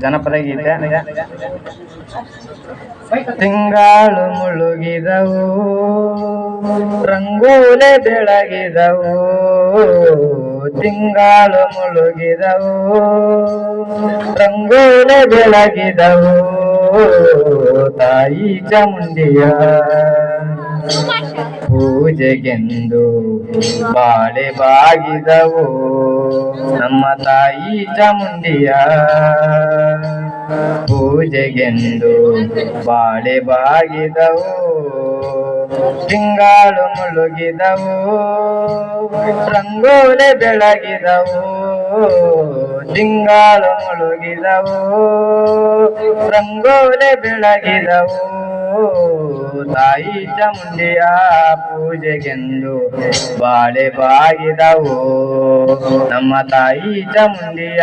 ಜನಪದ ಗೀತೆ. ತಿಂಗಾಳು ಮುಳುಗಿದವು, ರಂಗೋಲೆ ಬೆಳಗಿದವು, ತಿಂಗಾಳು ಮುಳುಗಿದವು, ರಂಗೋಲೆ ಬೆಳಗಿದವು, ತಾಯಿ ಚಾಮುಂಡಿಯ ಪೂಜೆಗೆಂದು ಬಾಳೆ ಬಾಗಿದವು. ನಮ್ಮ ತಾಯಿ ಚಾಮುಂಡಿಯ ಪೂಜೆಗೆಂದು ಬಾಳೆ ಬಾಗಿದವು ತಿಂಗಾಳು ಮುಳುಗಿದವು ರಂಗೋಲೆ ಬೆಳಗಿದವು ತಿಂಗಾಳು ಮುಳುಗಿದವು ರಂಗೋಲೆ ಬೆಳಗಿದವು. ತಾಯಿ ಚಾಮುಂಡಿಯ ಪೂಜೆಗೆಂದು ಬಾಳೆ ಬಾಗಿದವು. ನಮ್ಮ ತಾಯಿ ಚಾಮುಂಡಿಯ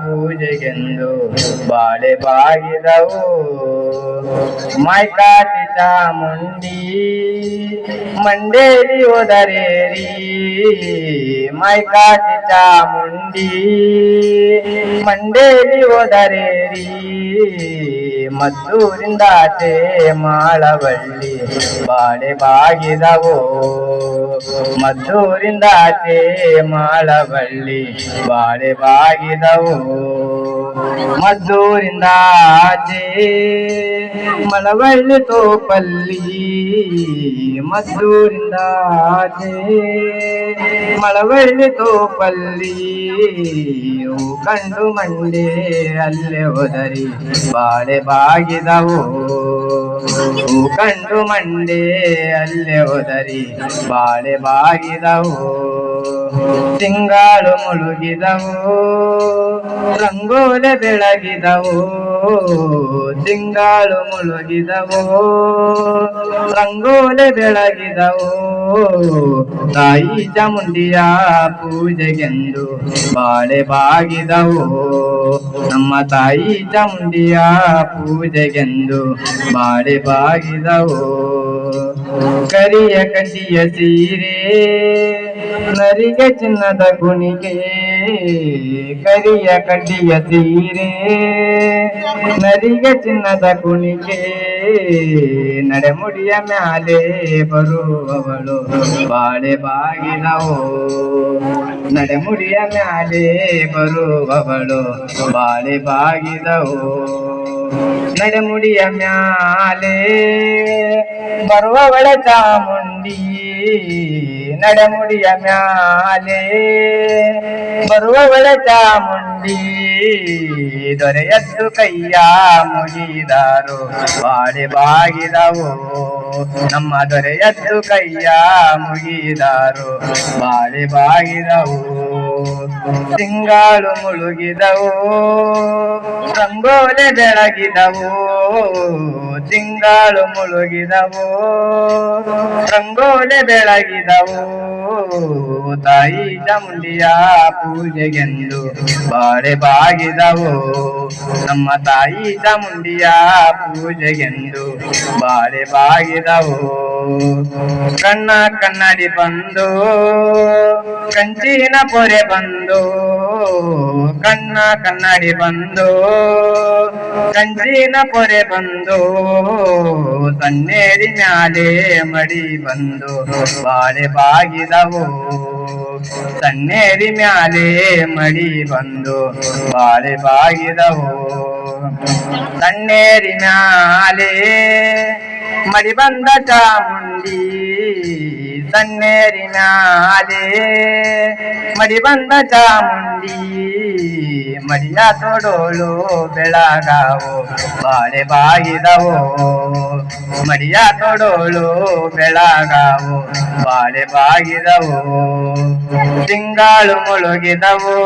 ಪೂಜೆಗೆಂದು ಬಾಳೆ ಬಾಗಿದವು. ಮೈಕಾಟಿ ಚಾಮುಂಡಿ, ಮಂಡೇರಿ ಹೋದರೇರಿ ಮೈಕಾಟಿ ಚಾಮುಂಡಿ, ಮಂಡೇರಿ ಮದ್ದೂರಿಂದಾಚೆ ಮಾಳವಳ್ಳಿ ಬಾಳೆ ಬಾಗಿದವು. ಮದ್ದೂರಿಂದಾಚೆ ಮಾಳವಳ್ಳಿ ಬಾಳೆ ಬಾಗಿದವು. ಮದ್ದೂರಿಂದ ಆಚೆ ಮಳವಳ್ಳಿ ತೋಪಲ್ಲಿ ಮದ್ದೂರಿಂದ ಆಚೆ ಮಳವಳ್ಳಿ ತೋಪಲ್ಲಿ ಕಂಡು ಮಂಡೆ ಅಲ್ಲೇ ಹೋದರಿ. ಬಾಳೆ ಬಾಗಿದವು. ಕಂಡು ಮಂಡೆ ಅಲ್ಲೇ ಹೋದರಿ ಬಾಳೆ ಬಾಗಿದವು. ತಿಂಗಾಳು ಮುಳುಗಿದವು ರಂಗೋಲೆ ಬೆಳಗಿದವು. ತಿಂಗಾಳು ಮುಳುಗಿದವು, ರಂಗೋಲೆ ಬೆಳಗಿದವು. ತಾಯಿ ಚಾಮುಂಡಿಯ ಪೂಜೆಗೆಂದು ಬಾಳೆ ಬಾಗಿದವು. ನಮ್ಮ ತಾಯಿ ಚಾಮುಂಡಿಯ ಪೂಜೆಗೆಂದು ಬಾಳೆ ಬಾಗಿದವು. ಕರಿಯ ಕಟ್ಟಿಯ ಸೀರೆ, ನರಿಗೆ ಚಿನ್ನದ ಕುಣಿಗೆ ಕರಿಯ ಕಡ್ಡಿಯ ಸೀರೆ ನರಿಗೆ ಚಿನ್ನದ ಕುಣಿಗೆ ನಡೆಮುಡಿಯ ಮ್ಯಾಲೆ ಬರುವವಳು ಬಾಳೆ ಬಾಗಿದವು ನಡೆಮುಡಿಯ ಮ್ಯಾಲೆ ಬರುವವಳು ಬಾಳೆ ಬಾಗಿದವು ನಡೆಮುಡಿಯ ಮ್ಯಾಲೆ ಬರುವವಳ ಚಾಮುಂಡಿ ನಡೆಮುಡಿಯ ಮ್ಯಾಲೆ ಬರುವವಳ ಚಾಮುಂಡಿ ದೊರೆಯದ್ದು ಕೈಯ ಮುಗಿದಾರು? ಬಾಳೆ ಬಾಗಿದವು? ನಮ್ಮ ದೊರೆಯದ್ದು ಕೈಯ ಮುಗಿದಾರು? ಬಾಳೆ ಬಾಗಿದವು? ತಿಂಗಾಳು ಮುಳುಗಿದವು, ರಂಗೋಲೆ ಬೆಳಗಿದವು ತಿಂಗಾಳು ಮುಳುಗಿದವು, ರಂಗೋಲೆ ಬೆಳಗಿದವು. ತಾಯಿ ಚಾಮುಂಡಿಯ ಪೂಜೆಗೆಂದು ಬಾಳೆ ಬಾಗಿದವು, ನಮ್ಮ ತಾಯಿ ಚಾಮುಂಡಿಯ ಪೂಜೆಗೆಂದು ಬಾಳೆ ಬಾಗಿದವು. ಕಣ್ಣ ಕನ್ನಡಿ ಬಂದು ಕಂಚಿನ ಪೊರೆ ಬಂದು, ಕಣ್ಣ ಕನ್ನಡಿ ಬಂದು ಕಂಚಿನ ಪೊರೆ ಬಂದು ಸನ್ನೇರಿ ಮ್ಯಾಲೆ ಮಡಿ ಬಂದು, ಬಾಳೆ ಬಾಗಿದವು. ಸನ್ನೇರಿ ಮ್ಯಾಲೆ ಮಡಿ ಬಂದು, ಬಾಳೆ ಬಾಗಿದವು. ಸನ್ನೇರಿ ಮ್ಯಾಲೆ ಮಡಿ ಬಂದ ಚಾಮುಂಡಿ ಸನ್ನೇರಿ ಮ್ಯಾಲೆ ಮಡಿ ಬಂದ ಚಾಮುಂಡಿ ಮಡಿಯ ತೊಡೋಳು ಬೆಳಗಾವು ಬಾಳೆ ಬಾಗಿದವು ಮಡಿಯ ತೊಡೋಳು ಬೆಳಗಾವು ಬಾಳೆ ಬಾಗಿದವು ತಿಂಗಾಳು ಮುಳುಗಿದವು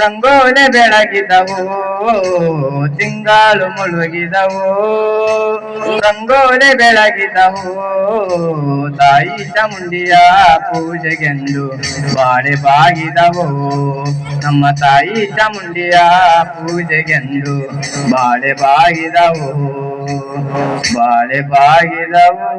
ರಂಗೋಲೆ ಬೆಳಗಿದವು ತಿಂಗಾಳು ಮುಳುಗಿದವು ರಂಗೋಲೆ ಬೆಳಗಿದವು. ತಾಯಿ ಚಾಮುಂಡಿಯ ಪೂಜೆಗೆಂದು ಬಾಳೆ ಬಾಗಿದವು. ನಮ್ಮ ತಾಯಿ ಚಾಮುಂಡಿಯ ಪೂಜೆಗೆಂದು ಬಾಳೆ ಬಾಗಿದವು. ಬಾಳೆ ಬಾಗಿದವು.